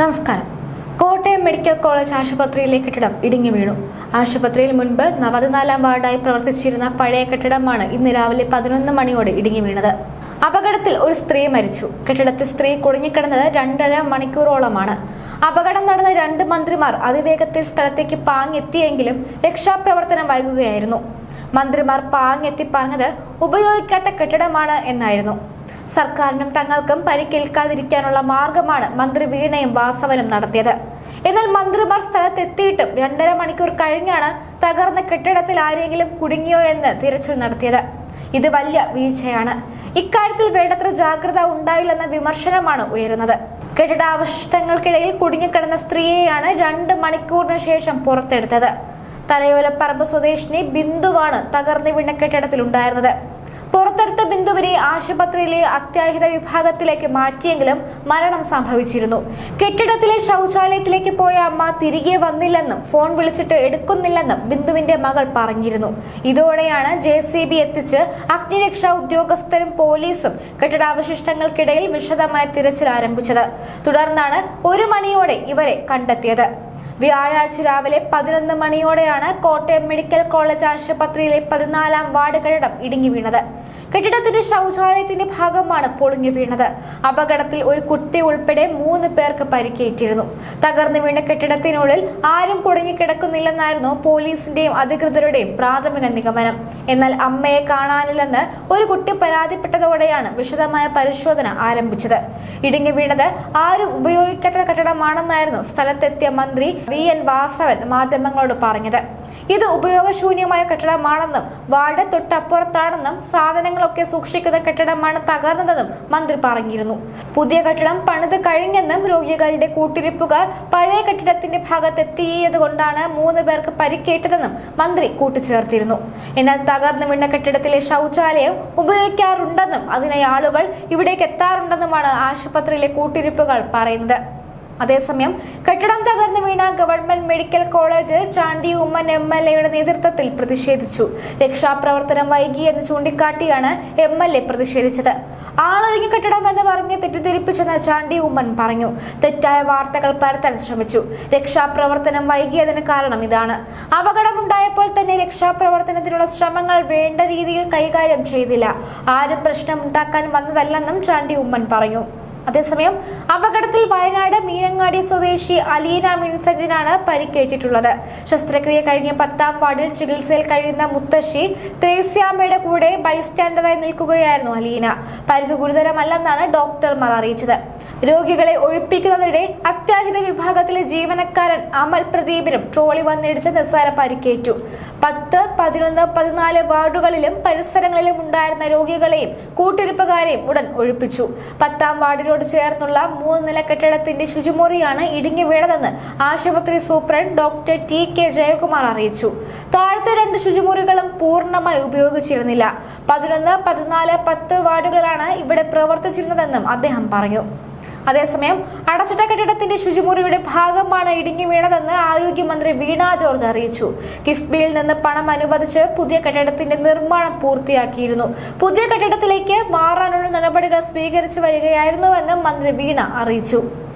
നമസ്കാരം. Kottayam medical college ആശുപത്രിയിലെ കെട്ടിടം ഇടിഞ്ഞു വീണു. ആശുപത്രിയിൽ മുൻപ് നവതിനാലാം വാർഡായി പ്രവർത്തിച്ചിരുന്ന പഴയ കെട്ടിടമാണ് ഇന്ന് രാവിലെ പതിനൊന്ന് മണിയോടെ ഇടിഞ്ഞു വീണത്. അപകടത്തിൽ ഒരു സ്ത്രീ മരിച്ചു. കെട്ടിടത്തിൽ സ്ത്രീ കുടുങ്ങിക്കിടന്നത് രണ്ടര മണിക്കൂറോളമാണ്. അപകടം നടന്ന രണ്ട് മന്ത്രിമാർ അതിവേഗത്തിൽ സ്ഥലത്തേക്ക് പാങ്ങെത്തിയെങ്കിലും രക്ഷാപ്രവർത്തനം വൈകുകയായിരുന്നു. മന്ത്രിമാർ പാങ്ങെത്തി പറഞ്ഞത് ഉപയോഗിക്കാത്ത കെട്ടിടമാണ് എന്നായിരുന്നു. സർക്കാരിനും തങ്ങൾക്കും പരിക്കേൽക്കാതിരിക്കാനുള്ള മാർഗമാണ് മന്ത്രി വീണയും വാസവനും നടത്തിയത്. എന്നാൽ മന്ത്രിമാർ സ്ഥലത്തെത്തിയിട്ടും രണ്ടര മണിക്കൂർ കഴിഞ്ഞാണ് തകർന്ന കെട്ടിടത്തിൽ ആരെങ്കിലും കുടുങ്ങിയോ എന്ന് തിരച്ചിൽ നടത്തിയത്. ഇത് വലിയ വീഴ്ചയാണ്. ഇക്കാര്യത്തിൽ വേണ്ടത്ര ജാഗ്രത ഉണ്ടായില്ലെന്ന വിമർശനമാണ് ഉയരുന്നത്. കെട്ടിടാവശിഷ്ടങ്ങൾക്കിടയിൽ കുടുങ്ങിക്കിടന്ന സ്ത്രീയെയാണ് രണ്ട് മണിക്കൂറിന് ശേഷം പുറത്തെടുത്തത്. തലയോലപ്പറമ്പ് സ്വദേശിനി ബിന്ദുവാണ് തകർന്നു വീണ കെട്ടിടത്തിലുണ്ടായിരുന്നത്. പുറത്തെടുത്ത ബിന്ദുവിനെ ആശുപത്രിയിലെ അത്യാഹിത വിഭാഗത്തിലേക്ക് മാറ്റിയെങ്കിലും മരണം സംഭവിച്ചിരുന്നു. കെട്ടിടത്തിലെ ശൗചാലയത്തിലേക്ക് പോയ അമ്മ തിരികെ വന്നില്ലെന്നും ഫോൺ വിളിച്ചിട്ട് എടുക്കുന്നില്ലെന്നും ബിന്ദുവിന്റെ മകൾ പറഞ്ഞിരുന്നു. ഇതോടെയാണ് ജെ സി ബി എത്തിച്ച് അഗ്നിരക്ഷാ ഉദ്യോഗസ്ഥരും പോലീസും കെട്ടിടാവശിഷ്ടങ്ങൾക്കിടയിൽ വിശദമായ തിരച്ചിൽ ആരംഭിച്ചത്. തുടർന്നാണ് ഒരു മണിയോടെ ഇവരെ കണ്ടെത്തിയത്. വ്യാഴാഴ്ച രാവിലെ പതിനൊന്ന് മണിയോടെയാണ് കോട്ടയം മെഡിക്കൽ കോളേജ് ആശുപത്രിയിലെ പതിനാലാം വാർഡ് കെട്ടിടം ഇടിഞ്ഞു വീണത്. കെട്ടിടത്തിന്റെ ശൗചാലയത്തിന്റെ ഭാഗമാണ് പൊളിഞ്ഞു വീണത്. അപകടത്തിൽ ഒരു കുട്ടി ഉൾപ്പെടെ മൂന്ന് പേർക്ക് പരിക്കേറ്റിരുന്നു. തകർന്നു വീണ കെട്ടിടത്തിനുള്ളിൽ ആരും കുടുങ്ങിക്കിടക്കുന്നില്ലെന്നായിരുന്നു പോലീസിന്റെയും അധികൃതരുടെയും പ്രാഥമിക നിഗമനം. എന്നാൽ അമ്മയെ കാണാനില്ലെന്ന് ഒരു കുട്ടി പരാതിപ്പെട്ടതോടെയാണ് വിശദമായ പരിശോധന ആരംഭിച്ചത്. ഇടിഞ്ഞു വീണത് ആരും ഉപയോഗിക്കാത്ത കെട്ടിടമാണെന്നായിരുന്നു സ്ഥലത്തെത്തിയ മന്ത്രി വി. എൻ. വാസവൻ മാധ്യമങ്ങളോട് പറഞ്ഞത്. ഇത് ഉപയോഗശൂന്യമായ കെട്ടിടമാണെന്നും വാർഡ് തൊട്ടപ്പുറത്താണെന്നും സാധനങ്ങളൊക്കെ സൂക്ഷിക്കുന്ന കെട്ടിടമാണ് തകർന്നതെന്നും മന്ത്രി പറഞ്ഞിരുന്നു. പുതിയ കെട്ടിടം പണിത് കഴിഞ്ഞെന്നും രോഗികളുടെ കൂട്ടിരിപ്പുകാർ പഴയ കെട്ടിടത്തിന്റെ ഭാഗത്തെത്തിയത് കൊണ്ടാണ് മൂന്ന് പേർക്ക് പരിക്കേറ്റതെന്നും മന്ത്രി കൂട്ടിച്ചേർത്തിരുന്നു. എന്നാൽ തകർന്നു വീണ കെട്ടിടത്തിലെ ശൗചാലയം ഉപയോഗിക്കാറുണ്ടെന്നും അതിനായി ആളുകൾ ഇവിടേക്ക് എത്താറുണ്ടെന്നുമാണ് ആശുപത്രിയിലെ കൂട്ടിരിപ്പുകൾ പറയുന്നത്. അതേസമയം കെട്ടിടം തകർന്നു വീണ ഗവൺമെന്റ് മെഡിക്കൽ കോളേജിൽ ചാണ്ടി ഉമ്മൻ എം എൽ എയുടെ നേതൃത്വത്തിൽ പ്രതിഷേധിച്ചു. രക്ഷാപ്രവർത്തനം വൈകിയെന്ന് ചൂണ്ടിക്കാട്ടിയാണ് എം എൽ എ പ്രതിഷേധിച്ചത്. ആളൊരുങ്ങി കെട്ടിടം എന്ന് പറഞ്ഞ് തെറ്റിദ്ധരിപ്പിച്ചെന്ന് ചാണ്ടി ഉമ്മൻ പറഞ്ഞു. തെറ്റായ വാർത്തകൾ പരത്താൻ ശ്രമിച്ചു. രക്ഷാപ്രവർത്തനം വൈകിയതിന് കാരണം ഇതാണ്. അപകടമുണ്ടായപ്പോൾ തന്നെ രക്ഷാപ്രവർത്തനത്തിനുള്ള ശ്രമങ്ങൾ വേണ്ട രീതിയിൽ കൈകാര്യം ചെയ്തില്ല. ആരും പ്രശ്നമുണ്ടാക്കാൻ വന്നതല്ലെന്നും ചാണ്ടി ഉമ്മൻ പറഞ്ഞു. അതേസമയം അപകടത്തിൽ വയനാട് മീനങ്ങാടി സ്വദേശി അലീന വിൻസെന്റിനാണ് പരിക്കേറ്റിട്ടുള്ളത്. ശസ്ത്രക്രിയ കഴിഞ്ഞ പത്താം വാർഡിൽ ചികിത്സയിൽ കഴിയുന്ന മുത്തശ്ശി ത്രേസ്യാമ്മയുടെ കൂടെ ബൈസ്റ്റാൻഡറായി നിൽക്കുകയായിരുന്നു അലീന. പരിക്ക് ഗുരുതരമല്ലെന്നാണ് ഡോക്ടർമാർ അറിയിച്ചത്. രോഗികളെ ഒഴിപ്പിക്കുന്നതിനിടെ അത്യാഹിത വിഭാഗത്തിലെ ജീവനക്കാരൻ അമൽ പ്രദീപിനും ട്രോളി വന്നിടിച്ച് നിസ്സാര പരിക്കേറ്റു. പത്ത് പതിനൊന്ന് പതിനാല് വാർഡുകളിലും പരിസരങ്ങളിലും ഉണ്ടായിരുന്ന രോഗികളെയും കൂട്ടിരിപ്പുകാരെയും ഉടൻ ഒഴിപ്പിച്ചു. പത്താം വാർഡിനോട് ചേർന്നുള്ള മൂന്ന് നില കെട്ടിടത്തിന്റെ ശുചിമുറിയാണ് ഇടിഞ്ഞു വീണതെന്ന് ആശുപത്രി superintendent doctor T K Jayakumar അറിയിച്ചു. താഴത്തെ രണ്ട് ശുചിമുറികളും പൂർണമായി ഉപയോഗിച്ചിരുന്നില്ല. പതിനൊന്ന് പതിനാല് പത്ത് വാർഡുകളാണ് ഇവിടെ പ്രവർത്തിച്ചിരുന്നതെന്നും അദ്ദേഹം പറഞ്ഞു. അതേസമയം അടച്ചിട്ട കെട്ടിടത്തിന്റെ ശുചിമുറിയുടെ ഭാഗമാണ് ഇടിഞ്ഞു വീണതെന്ന് ആരോഗ്യമന്ത്രി വീണ ജോർജ് അറിയിച്ചു. കിഫ്ബിയിൽ നിന്ന് പണം അനുവദിച്ച് പുതിയ കെട്ടിടത്തിന്റെ നിർമ്മാണം പൂർത്തിയാക്കിയിരുന്നു. പുതിയ കെട്ടിടത്തിലേക്ക് മാറാനുള്ള നടപടികൾ സ്വീകരിച്ചു വരികയായിരുന്നുവെന്ന് മന്ത്രി വീണ അറിയിച്ചു.